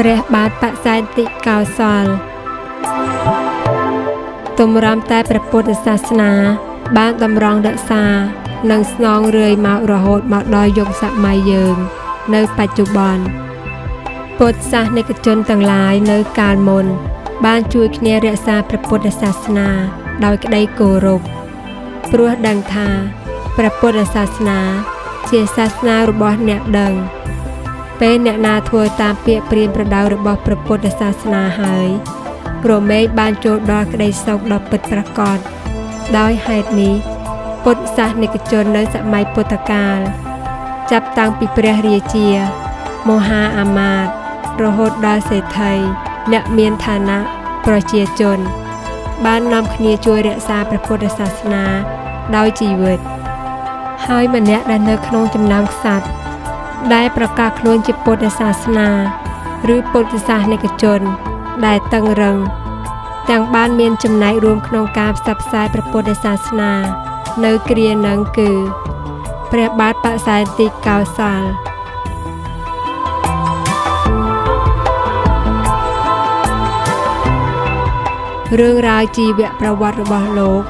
ព្រះបាទបក្សែនតិកោសលទំរំតែព្រះពុទ្ធសាសនា បានតម្រង់រក្សានិងស្នងរឿយមករហូតមកដល់យុគសម័យយើង នៅបច្ចុប្បន្នពុទ្ធសាសនិកជនទាំងឡាយនៅកាលមុន បានជួយគ្នារក្សាព្រះពុទ្ធសាសនា ដោយក្តីគោរពព្រោះដឹងថាព្រះពុទ្ធសាសនា ជាសាសនារបស់អ្នកដឹង ពេលអ្នកណាធ្វើតាមពាក្យព្រានប្រដៅរបស់ព្រះពុទ្ធសាសនាហើយក្រមែងបានចូលដល់ក្តីសុខដ៏ពិតប្រាកដដោយហេតុនេះពុទ្ធសាសនិកជននៅសម័យពុទ្ធកាល ចាប់តាំងពីព្រះរាជា មហាអាមាត្យរហូតដល់សេដ្ឋីអ្នកមានឋានៈប្រជាជន បាននាំគ្នាជួយរក្សាព្រះពុទ្ធសាសនាដោយជីវិត ហើយម្នាក់ដែលនៅក្នុងចំណោមក្សត្រ ដែលប្រកាសខ្លួនជាពុទ្ធសាសនា ឬពុទ្ធសាសនិកជន ដែលតឹងរឹងទាំងបានមានចំណែករួមក្នុងការផ្សព្វផ្សាយព្រះពុទ្ធសាសនា នៅគ្រានឹងគឺព្រះបាទបក្សែនទីកោសលរឿងរ៉ាវជីវប្រវត្តិរបស់លោក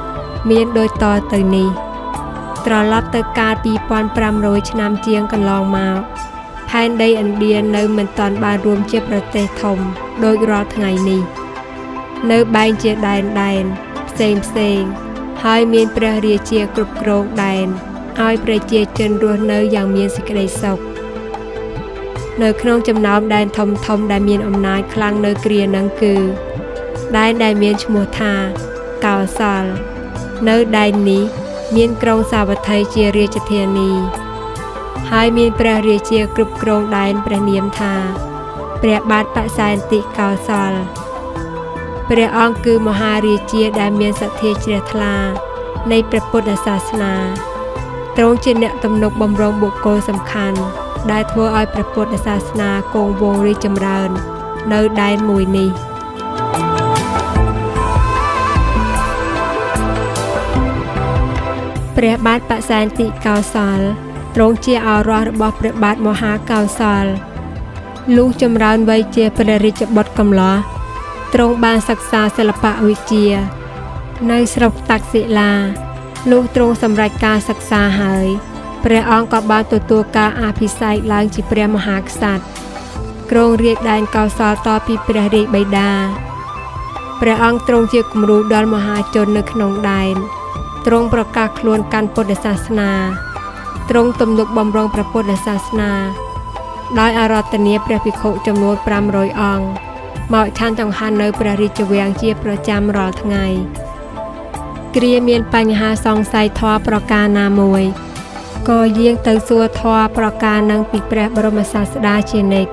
មានដូចតទៅនេះ ត្រឡប់ទៅកាល2500ឆ្នាំជាងកន្លងមកផែនដីឥណ្ឌានៅមិនទាន់បានរួមជាប្រទេសធំដូចរាល់ថ្ងៃនេះនៅបែងជាដែនដែនផ្សេងផ្សេងហើយមានព្រះរាជាគ្រប់គ្រងដែនឲ្យប្រជាជនរស់នៅយ៉ាងមានសេចក្តីសុខនៅក្នុងចំណោមដែនធំធំដែលមានអំណាចខ្លាំងនៅគ្រានឹងគឺដែនដែលមានឈ្មោះថាកោសល នៅដែននេះ មានក្រុងសាវត្ថីជារាជធានី ហើយមានព្រះរាជាគ្រប់គ្រងដែនព្រះនាមថាព្រះបាទបក្សែនតិកោសលព្រះអង្គគឺមហារាជាដែលមានសទ្ធាជ្រះថ្លា នៃព្រះពុទ្ធសាសនាទ្រង់ជាអ្នកទំនុកបំរុងបុគ្គលសំខាន់ដែលធ្វើឲ្យព្រះពុទ្ធសាសនាគង់វង្សរីកចម្រើន នៅដែនមួយនេះ។ ព្រះបាទបក្សែនតិកោសលទ្រង់ជាឱរសរបស់ព្រះបាទមហាកោសលលុះចម្រើនវ័យជាព្រះរាជបុត្រកំឡោះទ្រង់បានសិក្សាសិល្បៈវិជ្ជានៅស្រុកតាក់សិឡាលុះទ្រង់សម្រេចការសិក្សាហើយព្រះអង្គក៏បានទទួលការអភិសេកឡើងជាព្រះមហាក្សត្រគ្រងរាជដែនកោសលតពីព្រះរាជបិតាព្រះអង្គទ្រង់ជាគំរូដល់មហាជននៅក្នុងដែន ទ្រង់ប្រកាសខ្លួនកាន់ពុទ្ធសាសនាទ្រង់ទំនុកបំរុងព្រះពុទ្ធសាសនា ដោយអារាធនាព្រះភិក្ខុចំនួន500អង្គមកឆាន់ចង្ហាន់នៅព្រះរាជវាំងជាប្រចាំរាល់ថ្ងៃគ្រាមានបញ្ហាសង្ស័យធម៌ប្រការណាមួយក៏យាងទៅសួរធម៌ប្រការនឹងពីព្រះបរមសាស្តាជានិច្ច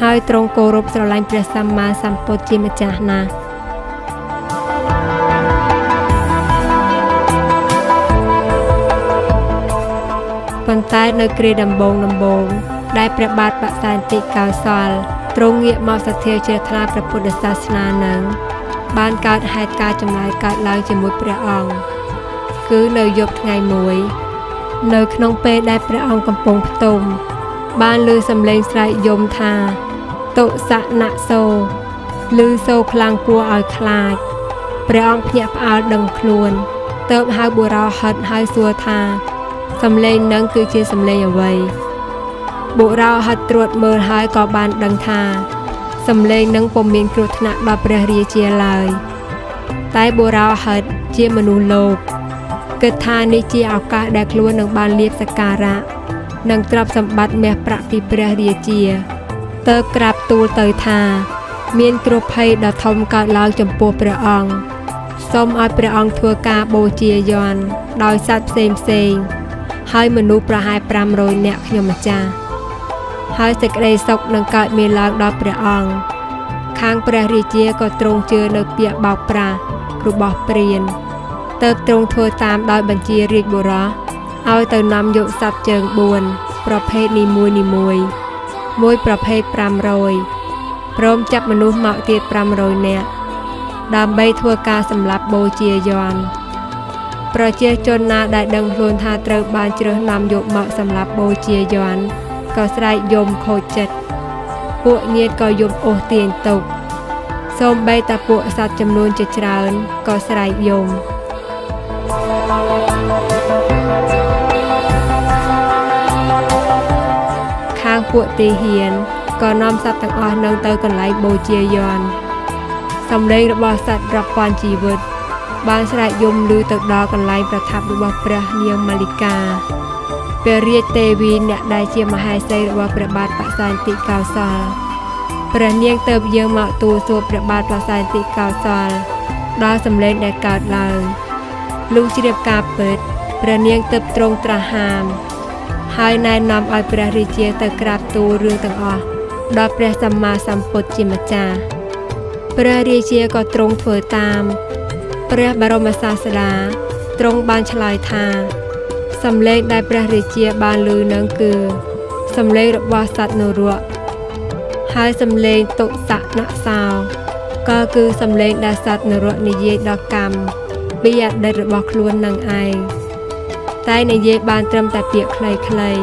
ហើយទ្រង់គោរពស្រឡាញ់ព្រះសម្មាសម្ពុទ្ធជាម្ចាស់ណាស់ ប៉ុន្តែនៅគ្រាដំបូងដំបូងដែលព្រះបាទបក្សែនតិកោសលទ្រង់ងាកមកសទ្ធាជ្រះថ្លាព្រះពុទ្ធសាសនានឹងបានកើតហេតុការចម្លែកកើតឡើងជាមួយព្រះអង្គគឺនៅយប់ថ្ងៃមួយនៅក្នុងពេលដែលព្រះអង្គកំពុងផ្ទុំ បានឮសំឡេងស្រែកយំថាតុសនៈសោឮសូរខ្លាំងគួរឲ្យខ្លាចព្រះអង្គភ្ញាក់ផ្អើលដឹងខ្លួនទៅហៅបុរោហិតហើយសួរថា សំឡេងនឹងគឺជាសំឡេងអ្វីបុរោហិតត្រួតមើលហើយក៏បានដឹងថាសំឡេងនឹងពុំមានគ្រោះថ្នាក់ដល់ព្រះរាជាឡើយតែបុរោហិតជាមនុស្សលោកគិតថានេះជាឱកាសដែលខ្លួននឹងបានលៀបសក្ការៈនិងទ្រព្យសម្បត្តិមាសប្រាក់ពីព្រះរាជាទៅក្រាបទូលទៅថា មានគ្រោះភ័យដ៏ធំកើតឡើងចំពោះព្រះអង្គសូមឲ្យព្រះអង្គធ្វើការបូជាយ័ន្តដោយសត្វផ្សេងផ្សេង ហើយមនុស្សប្រហែល500នាក់ខ្ញុំម្ចាស់ហើយសេចក្តីសុខនឹងកើតមានឡើងដល់ព្រះអង្គខាងព្រះរាជាក៏ទ្រង់ជឿនៅពាក្យបោកប្រាស់របស់ព្រានទៅទ្រង់ធ្វើតាមដោយបញ្ជារាជបុរសឲ្យទៅនាំយកសត្វជើង4ប្រភេទនីមួយនីមួយមួយប្រភេទ500ព្រមចាប់មនុស្សមកទៀត500នាក់ដើម្បីធ្វើការសម្លាប់បូជាយន្ត ប្រជាជនណាដែលដឹងខ្លួនថាត្រូវបានជ្រើសនាំយកមកសម្រាប់បូជាយន្តក៏ស្រែកយំខូចចិត្តពួកញាតិក៏យំអូសទាញទុកសូម្បីតែពួកសត្វចំនួនជាច្រើនក៏ស្រែកយំខាងពួកទីហ៊ានក៏នាំសត្វទាំងអស់នឹងទៅកន្លែងបូជាយន្តសំឡេងរបស់សត្វរាប់ពាន់ជីវិត បានស្រែកយំឮទៅដល់កន្លែងប្រថាប់របស់ព្រះនាងម៉ាលីកាព្រះរាជទេវីអ្នកដែលជាមហេសីរបស់ព្រះបាទបក្សន្តិកោសលព្រះនាងទៅយើងមកទូលសួរព្រះបាទបក្សន្តិកោសលដល់សម្លេងដែលកើតឡើងលុះជ្រាបការពិតព្រះនាងទៅទ្រង់ត្រាស់ហាមហើយណែនាំឲ្យព្រះរាជាទៅក្រាបទូលរឿងទាំងអស់ដល់ព្រះសម្មាសម្ពុទ្ធជាម្ចាស់ព្រះរាជាក៏ទ្រង់ធ្វើតាម ព្រះបរមសាស្តាទ្រង់បានឆ្លើយថាសំឡេងដែលព្រះរាជាបានឮនឹងគឺសំឡេងរបស់សត្វនរកហើយសំឡេងតុសៈណសោក៏គឺសំឡេងដែលសត្វនរកនិយាយដល់កម្មពីអតីតរបស់ខ្លួននឹងឯងតែនិយាយបានត្រឹមតែពាក្យខ្លីៗ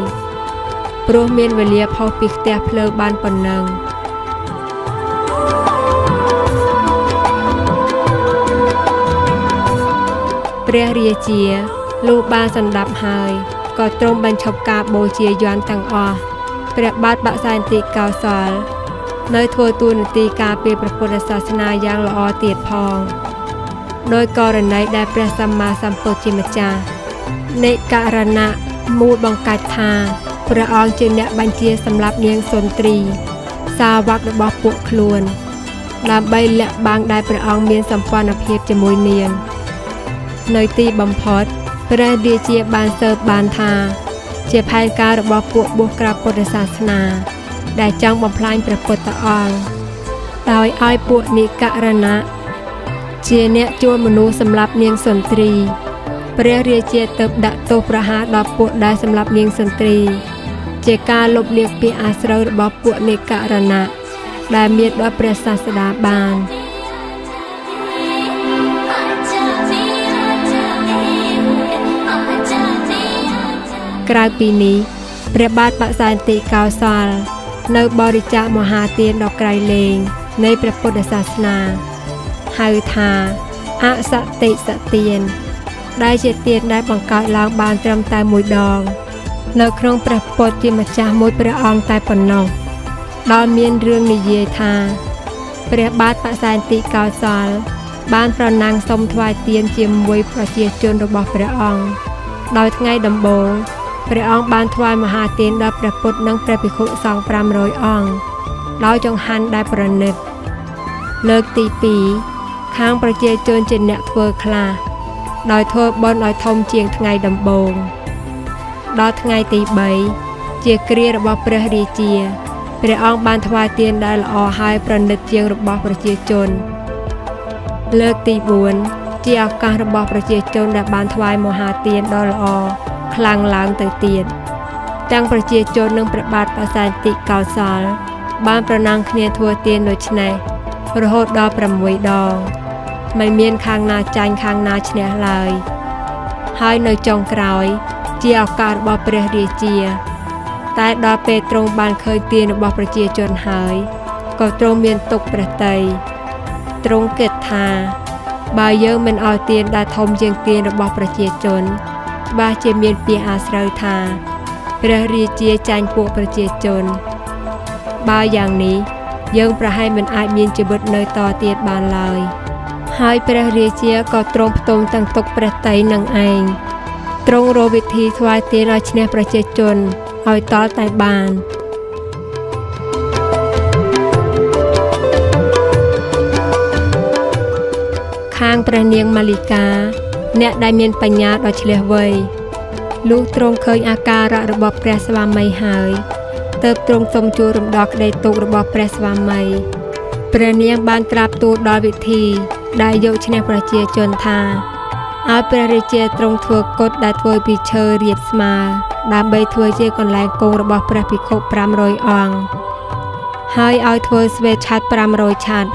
ព្រោះមានវេលាផុសពីផ្ទះភ្លើបានប៉ុណ្ណឹង ព្រះរាជាលុះបានសម្ដាប់ហើយក៏ទ្រង់បញ្ឈប់ការបូជាយន្តទាំងអស់ព្រះបាទបក្សន្តិកោសល នៅធ្វើទួនាទីការពារព្រះពុទ្ធសាសនាយ៉ាងល្អទៀតផងដោយករណីដែលព្រះសម្មាសម្ពុទ្ធជាម្ចាស់នៃករណៈមូលបង្កាច់ថាព្រះអង្គជាអ្នកបញ្ជាសម្រាប់នាងសុន្ទ្រី សាវករបស់ពួកខ្លួន ដើម្បីលាក់បាំងដែលព្រះអង្គមានសម្ព័ន្ធភាពជាមួយនាង នៅទីបំផុតព្រះរាជាបានសើបបានថា ជាផែនការរបស់ពួកបុស្សក្រាបពុទ្ធសាសនា ដែលចង់បំផ្លាញព្រះពុទ្ធអង្គដោយឲ្យពួកនិករណៈជាអ្នកជួលមនុស្សសម្រាប់នាងសុន្ទ្រីព្រះរាជាទៅដាក់ទោសប្រហារដល់ពួកដែលសម្រាប់នាងសុន្ទ្រី ជាការលុបលាងពីអាស្រូវរបស់ពួកនេករណៈដែលមានដល់ព្រះសាស្តាបាន ក្រៅពីនេះព្រះបាទបក្សន្តិកោសល នៅបរិច្ចាគមហាទានដល់ក្រៃលែងនៃព្រះពុទ្ធសាសនាហៅថាអសតិសទាន ដែលជាទានដែលបង្កើតឡើងបានត្រឹមតែមួយដង នៅក្នុងព្រះពុទ្ធជាម្ចាស់មួយព្រះអង្គតែប៉ុណ្ណោះដោយមានរឿងនិយាយថាព្រះបាទបក្សន្តិកោសល បានប្រណាំងសុំថ្វាយទានជាមួយប្រជាជនរបស់ព្រះអង្គដោយថ្ងៃដំបូង ព្រះអង្គបានថ្វាយមហាទានដល់ព្រះពុទ្ធនិងព្រះភិក្ខុសង្ឃ500អង្គដោយចង្ហាន់ដែលប្រណិត លើកទី2ខាងប្រជាជនជាអ្នកធ្វើខ្លះដោយធ្វើបុណ្យឲ្យធំជាងថ្ងៃដំបូងដល់ថ្ងៃទី3ជាគ្រារបស់ព្រះរាជាព្រះអង្គបានថ្វាយទានដែលល្អហើយប្រណិតជាងរបស់ប្រជាជន លើកទី4ជាឱកាសរបស់ប្រជាជនដែលបានថ្វាយមហាទានដ៏ល្អ ខ្លាំងឡើងទៅទៀតទាំងប្រជាជននិងព្រះបាទបសាន្តិកោសល បានប្រណាំងគ្នាធ្វើទានដូចនេះរហូតដល់6ដងមិនមានខាងណាចាញ់ខាងណាឈ្នះឡើយហើយនៅចុងក្រោយ ជាឱកាសរបស់ព្រះរាជា តែដល់ពេលទ្រង់បានឃើញទានរបស់ប្រជាជនហើយក៏ទ្រង់មានទុកព្រះតីទ្រង់គិតថា បើយើងមិនឲ្យទានដែលធំជាងទានរបស់ប្រជាជន ច្បាស់ជាមានពាក្យអាស្រូវថាព្រះរាជាចាញ់ពួកប្រជាជន បើយ៉ាងនេះ យើងប្រហែលមិនអាចមានជីវិតនៅតទៀតបានឡើយហើយព្រះរាជាក៏ទ្រង់ផ្ទុំទាំងទុកព្រះតីនឹងឯងទ្រង់រកវិធីថ្វាយទានឲ្យឈ្នះប្រជាជនឲ្យតតែបានខាងព្រះនាងម៉ាលីកា អ្នកដែលមានបញ្ញាដ៏ឆ្លៀសវៃលុះទ្រង់ឃើញអាការៈរបស់ព្រះស្វាមីហើយទើបទ្រង់សុំជួលរំដោះក្តីទុករបស់ព្រះស្វាមីព្រះនាងបានក្រាបទូលដល់វិធី ដែលយកឈ្នះប្រជាជនថាឲ្យព្រះរាជាទ្រង់ធ្វើកុដដែលធ្វើពីឈើរាបស្មើដើម្បីធ្វើជាកន្លែងគង់របស់ព្រះភិក្ខុ500អង្គហើយឲ្យធ្វើស្វេឆ័ត្រ500ឆ័ត្រ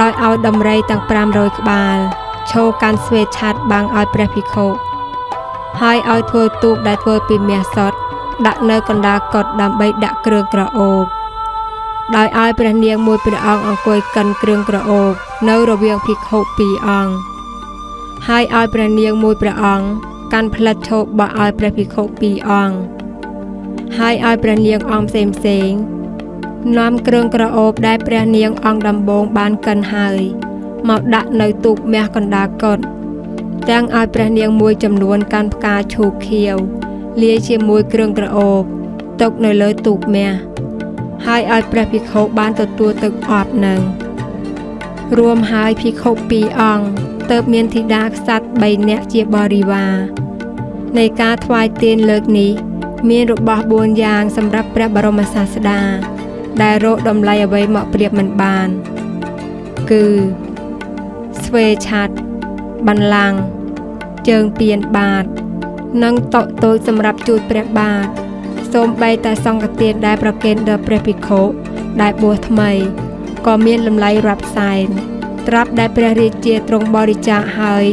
ដោយឲ្យដំរីទាំង500ក្បាល ឈោកាន់ស្វេឆ័ត្របាំងឲ្យព្រះភិក្ខុហើយឲ្យធ្វើទូកដែលធ្វើពីមាសសុទ្ធដាក់នៅកណ្ដាលកុដដើម្បីដាក់គ្រឿងក្រអូបដោយឲ្យព្រះនាងមួយព្រះអង្គអង្គុយកិនគ្រឿងក្រអូបនៅរវាងភិក្ខុពីរអង្គហើយឲ្យព្រះនាងមួយព្រះអង្គកាន់ផ្លិតឈោបបោះឲ្យព្រះភិក្ខុពីរអង្គហើយឲ្យព្រះនាងអង្គផ្សេងផ្សេងនាំគ្រឿងក្រអូបដែលព្រះនាងអង្គដំបងបានកិនហើយ មកដាក់នៅទូកមាសកណ្ដាលកុដទាំងឲ្យព្រះនាងមួយចំនួនកាន់ផ្កាឈូកខៀវលាយជាមួយគ្រឿងក្រអូបទុកនៅលើទូកមាសហើយឲ្យព្រះភិក្ខុបានទទួលទឹកអប់នឹងរួមហើយភិក្ខុពីរអង្គទៅមានធីតាក្សត្រ3នាក់ជាបរិវារនៃការថ្វាយទានលើកនេះ មានរបស់4យ៉ាងសម្រាប់ព្រះបរមសាស្តាដែលរកតម្លៃអ្វីមកប្រៀបមិនបាន គឺ ស្វេឆ័ត្របន្លាំង ជើងពៀនបាត និងតុតូចសម្រាប់ជូតព្រះបាទសូម្បីតែសង្ឃទានដែលប្រគេនដល់ព្រះភិក្ខុដែលបួសថ្មីក៏មានលំលៃរាប់សែនត្រាប់ដែលព្រះរាជាទ្រង់បរិច្ចាគហើយ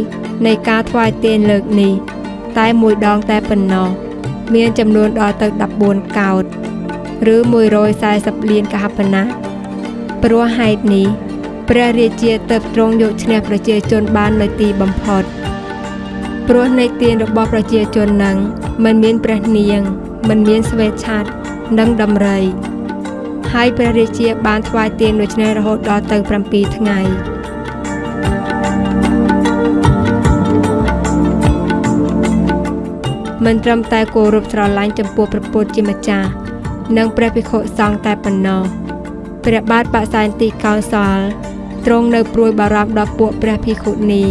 នៃការថ្វាយទានលើកនេះ តែមួយដងតែប៉ុណ្ណោះមានចំនួនដល់ទៅ14កោដឬ140លានកហបណៈព្រោះហេតុនេះ ព្រះរាជាទៅទ្រង់យកឈ្នះប្រជាជនបាននៅទីបំផុតព្រោះនៃទានរបស់ប្រជាជននឹងមិនមានព្រះនាង មិនមានស្វេឆ័ត្រនិងដំរីហើយព្រះរាជាបានថ្វាយទានដូចនេះរហូតដល់ទៅ7ថ្ងៃមិនត្រឹមតែគោរពស្រឡាញ់ចំពោះព្រះពុទ្ធជាម្ចាស់និងព្រះភិក្ខុសង្ឃតែប៉ុណ្ណោះព្រះបាទបក្សែនទីកោសល ទ្រង់នៅព្រួយបារម្ភដល់ពួកព្រះភិក្ខុនី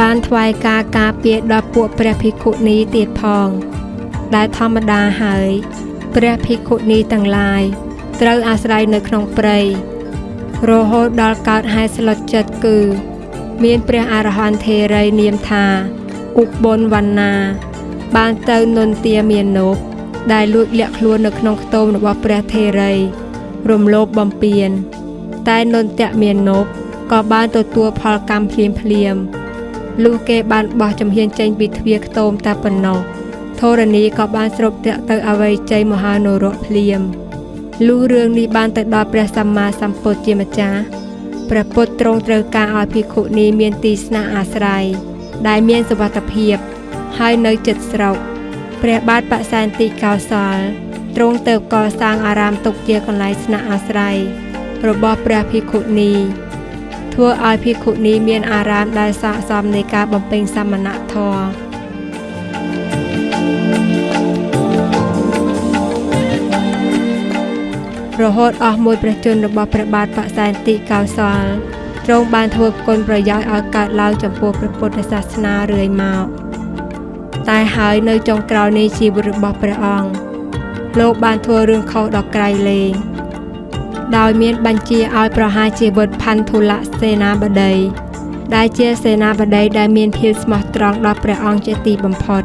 បានថ្វាយការការពារដល់ពួកព្រះភិក្ខុនីទៀតផង ដែលធម្មតាហើយព្រះភិក្ខុនីទាំងឡាយត្រូវអាស្រ័យនៅក្នុងព្រៃរហូតដល់កើតហេតុស្លុតចិត្តគឺ មានព្រះអរហន្តថេរីនាមថាឧបនវណ្ណា បានទៅនន្ទាមាននប់ដែលលួចលាក់ខ្លួននៅក្នុងខ្ទមរបស់ព្រះថេរី រំលោភបំពាន តែនន្ទៈមាននប់ក៏បានទទួលផលកម្មភ្លាមភ្លាមលុះគេបានបោះចំហៀនចេញពីទ្វារខ្ទមតែប៉ុណ្ណោះធរណីក៏បានស្រុបតាក់ទៅអវ័យជ័យមហានរៈភ្លាមលុះរឿងនេះបានទៅដល់ព្រះសម្មាសម្ពុទ្ធជាម្ចាស់ព្រះពុទ្ធទ្រង់ត្រូវការឲ្យភិក្ខុនេះមានទីស្នាក់អាស្រ័យដែលមានសុវត្ថិភាព ហើយនៅចិត្តស្រុកព្រះបាទបក្សែនទីកោសលទ្រង់ទៅកសាងអារាមទុកជាកន្លែងស្នាក់អាស្រ័យ របស់ព្រះភិក្ខុនីធ្វើឲ្យភិក្ខុនីមានអារាមដែលស័ក្តិសមនៃការបំពេញសមណធម៌រហូតអស់មួយព្រះជន្មរបស់ព្រះបាទបក្សែនទីកោសលទ្រង់បានធ្វើគុណប្រយោជន៍ឲ្យកើតឡើងចំពោះព្រះពុទ្ធសាសនារឿយមកតែហើយនៅចុងក្រោយនៃជីវិតរបស់ព្រះអង្គលោកបានធ្វើរឿងខុសដល់ក្រៃលែង ដោយមានបញ្ជាឲ្យប្រហារជីវិតផាន់ធុលសេនាបតីដែលជាសេនាបតីដែលមានភាពស្មោះត្រង់ដល់ព្រះអង្គជាទីបំផុត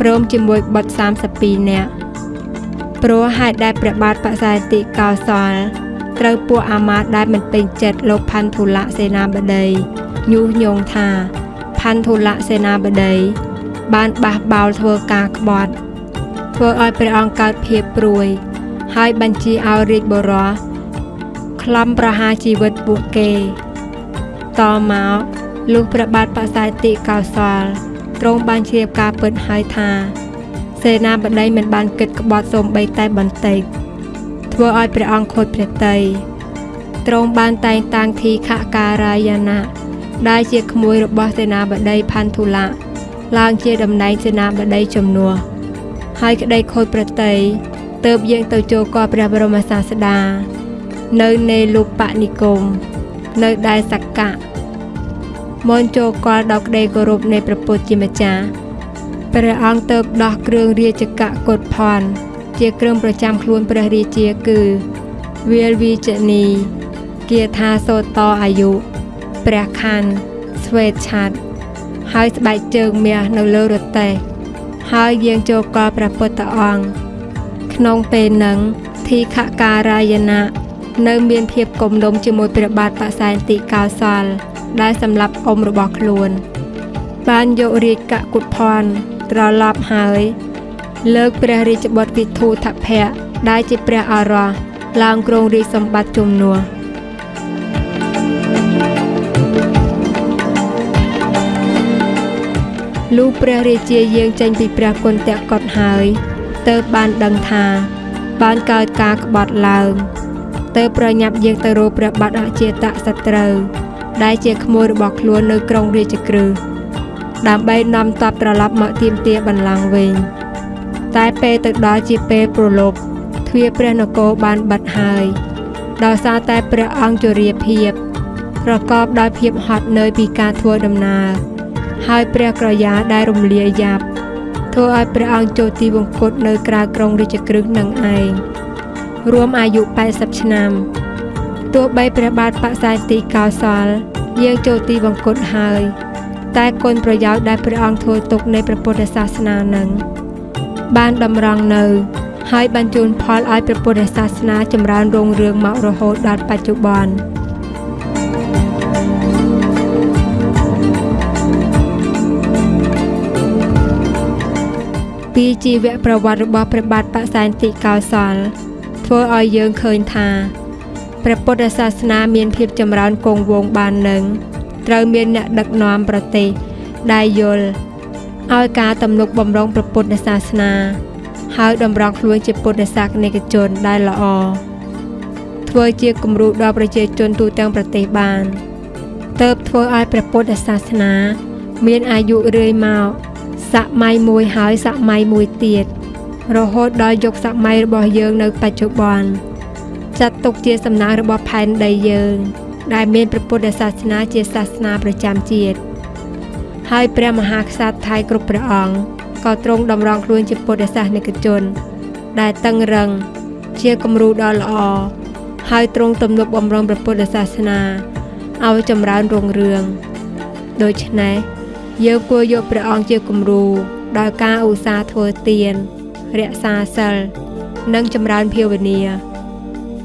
ព្រមជាមួយបុត្រ32នាក់ព្រោះហេតុដែលព្រះបាទបក្សែតិកោសលត្រូវពួកអាមាត្យដែលមិនពេញចិត្តលោកផាន់ធុលសេនាបតីញុះញង់ថាផាន់ធុលសេនាបតីបានបះបោលធ្វើការក្បត់ធ្វើឲ្យព្រះអង្គកើតភាពព្រួយ ហើយបញ្ជាឲ្យរាជបរោះ ខ្លំប្រហារជីវិតពួកគេ តមកលុះព្រះបាទបក្សែតិកោសលទ្រង់បានជ្រាបការពិតហើយថា សេនាបតីមិនបានគិតក្បត់សូម្បីតែបន្តិចធ្វើឲ្យព្រះអង្គខូចព្រះតីទ្រង់បានតែងតាំងធីខការាយណៈដែលជាក្មួយរបស់សេនាបតីផាន់ធុលៈឡើងជាតំណែងសេនាបតីជំនួសហើយក្តីខូចប្រតីទៅបយើងទៅចូលកព្រះបរមសាស្តា នៅនេលុបនិគមនៅដែលសក្កៈមនចូលកលដល់ក្តីគោរពនៃព្រះពុទ្ធជាម្ចាស់ព្រះអង្គទៅដោះគ្រឿងរាជកៈកុដផនជាគ្រឿងប្រចាំខ្លួនព្រះរាជាគឺវាលវិជនីគាថាសោតអាយុព្រះខ័នស្វេតឆាត់ហើយស្បែកជើងមាសនៅលើរទេះហើយយាងចូលកលព្រះពុទ្ធអង្គក្នុងពេលនឹងធីខការាយណៈ នៅមានភាពគំនុំជាមួយព្រះបាទបក្សែនទីកោសល ដែលសម្លាប់អ៊ំរបស់ខ្លួន បានយករាជកគុតផនត្រឡប់ហើយ លើកព្រះរាជបុត្រវិធូថភៈដែលជាព្រះអរោះឡើងគ្រងរាជសម្បត្តិជំនួសលុះព្រះរាជាយាងចេញពីព្រះគុណតកតហើយទើបបានដឹងថា បានកើតការក្បត់ឡើង ទើបប្រញាប់យាងទៅរកព្រះបាទអជាតសត្រូវដែលជាក្មួយរបស់ខ្លួននៅក្រុងរាជក្រឹសដើម្បីនាំទ័ពត្រឡប់មកទាមទារបន្លាំងវិញតែពេលទៅដល់ជាពេលប្រលប់ទ្វារព្រះនគរបានបិទហើយដោយសារតែព្រះអង្គជរាភាពប្រកបដោយភាពហត់នឿយពីការធ្វើដំណើរហើយព្រះក្រយ៉ាដែលរំលាយយ៉ាប់ធ្វើឲ្យព្រះអង្គចូលទីវង្គតនៅក្រៅក្រុងរាជក្រឹសនឹងឯង រួមអាយុ80ឆ្នាំទោះបីព្រះបាទបក្សែទីកោសល យាងចូលទីវង្គតហើយ តែគុណប្រយោជន៍ដែលព្រះអង្គធ្វើទុកនៃព្រះពុទ្ធសាសនានឹងបានតម្រង់នៅ ហើយបានជូនផលឲ្យព្រះពុទ្ធសាសនាចម្រើនរុងរឿងមករហូតដល់បច្ចុប្បន្នពីជីវប្រវត្តិរបស់ព្រះបាទបក្សែនតិកោសល ធ្វើឲ្យយើងឃើញថាព្រះពុទ្ធសាសនាមានភាពចម្រើនគង់វង្សបាននឹងត្រូវមានអ្នកដឹកនាំប្រទេសដែលយល់ឲ្យការទំនុកបំរុងព្រះពុទ្ធសាសនា ហើយតម្រង់ខ្លួនជាពុទ្ធសាសនិកជនដែលល្អធ្វើជាគំរូដល់ប្រជាជនទូទាំងប្រទេសបានទើបធ្វើឲ្យព្រះពុទ្ធសាសនា មានអាយុរឿយមកសម័យមួយហើយសម័យមួយទៀត រហូតដល់យុគសម័យរបស់យើងនៅបច្ចុប្បន្នចាត់ទុកជាសំណាងរបស់ផែនដីយើង ដែលមានព្រះពុទ្ធសាសនាជាសាសនាប្រចាំជាតិហើយព្រះមហាក្សត្រថៃគ្រប់ព្រះអង្គក៏ទ្រង់តម្រង់ខ្លួនជាពុទ្ធសាសនិកជន ដែលតឹងរឹងជាគំរូដ៏ល្អហើយទ្រង់ទំនុកបំរុងព្រះពុទ្ធសាសនាឲ្យចម្រើនរុងរឿងដូច្នេះយើងគួរយកព្រះអង្គជាគំរូដោយការឧស្សាហ៍ធ្វើទាន រក្សាសិល និងចម្រើនភាវនា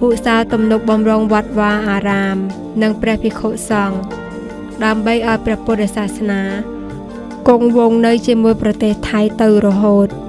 ឧស្សាហ៍ទំនុកបំរុងវត្តវាអារាម និងព្រះភិក្ខុសង្ឃដើម្បីឲ្យព្រះពុទ្ធសាសនា គង់វង្សនៅជាមួយប្រទេសថៃទៅរហូត។